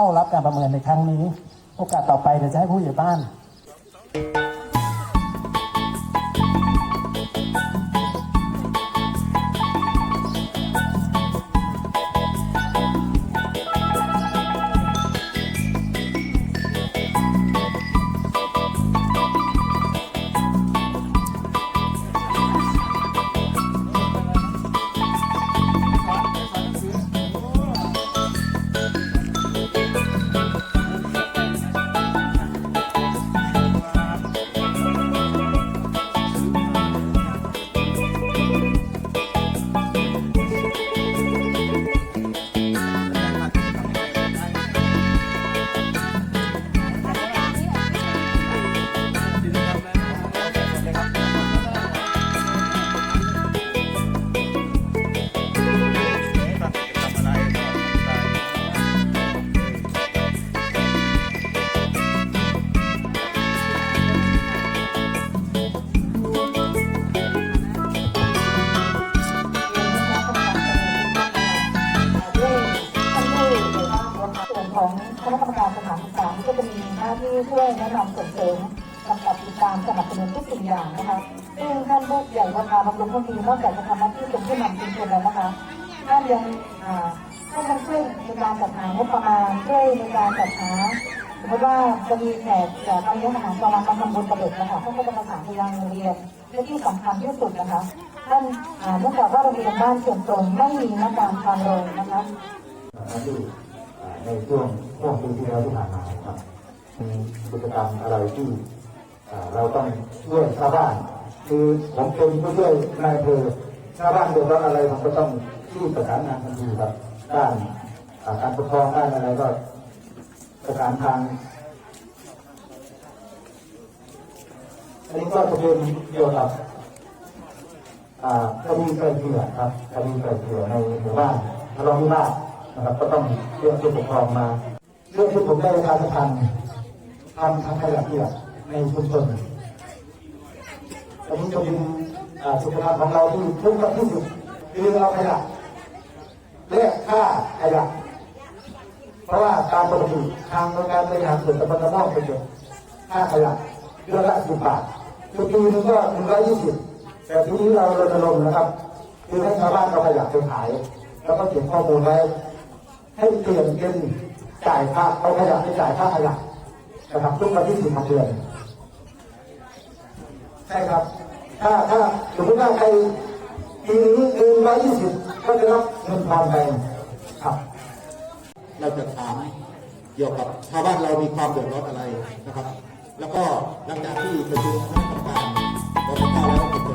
เข้ารับการประเมินในครั้งนี้ โอกาสต่อไปเดี๋ยวจะให้ผู้ใหญ่บ้าน ของคณะกรรมการสถานศึกษาก็จะมีหน้าที่ช่วยแนะนำส่งเสริมกำกับติดตามสนับสนุนทุกสิ่งอย่างนะคะซึ่งท่านผู้ใหญ่ประธานบำรุงพักดีนอกจากจะทำหน้าที่เป็นผู้นำชุมชนแล้วนะคะท่านยังอ่าให้ท่านช่วยในการจัดหางบประมาณช่วยในการจัดหาสมมติว่าจะมีแขกจากการเลี้ยงอาหารกลางมาทำบุญกับเด็กนะคะท่านก็จะประสานไปยังโรงเรียนและที่สำคัญที่สุดนะคะท่านเนื่องจากว่าโรงเรียนบ้านเชียงตรงไม่มีนักการพานโรงนะคะ ในช่วงช่วงปีที่แล้วที่ผ่านมาครับมีกิจกรรมอะไรที่เราต้องช่วยชาวบ้าน คือผมเป็นผู้ช่วยนายอำเภอชาวบ้านเดือดร้อนอะไรผมก็ต้องที่ประสานงานทันทีครับด้านการปกครองด้านอะไรก็ประสานทางอันนี้ก็จะเป็นเกี่ยวกับอ่าคดีไกลเกลี่ยครับคดีไกลเกลี่ยในหมู่บ้านเลาะวิวาท นะครับก็ต้องเรียกผู้ปกครองมาเรื่องที่ผมได้ประชาสัมพันธ์ทำทางขยะเปียกในชุมชนอันนี้จะเป็นสุขภาพของเราที่ทุ่มกับที่สุดคือเอาขยะแลกค่าขยะเพราะว่าตามปกติทางโรงงานบริหารส่วนตำบลตะม่อมเป็นอยู่ค่าขยะเดือนละสิบบาทคือปีนึงก็หนึ่งร้อยยี่สิบแต่ทีนี้เรารณรงค์นะครับ คือให้ชาวบ้านเอาขยะไปขาย แล้วก็เขียนข้อมูลไว้ ให้เปลี่ยนเป็นจ่ายค่าเอาขยะไปจ่ายค่าขยะนะครับทุกวันที่สิบของเดือนใช่ครับ ถ้าถ้าสมมติว่าใครปีนี้เกินร้อยยี่สิบก็จะรับเงินทอนไปครับ เราจะถามเกี่ยวกับชาวบ้านเรามีความเดือดร้อนอะไรนะครับ แล้วก็หลังจากที่ประชุมคณะกรรมการกรกตแล้วก็จะ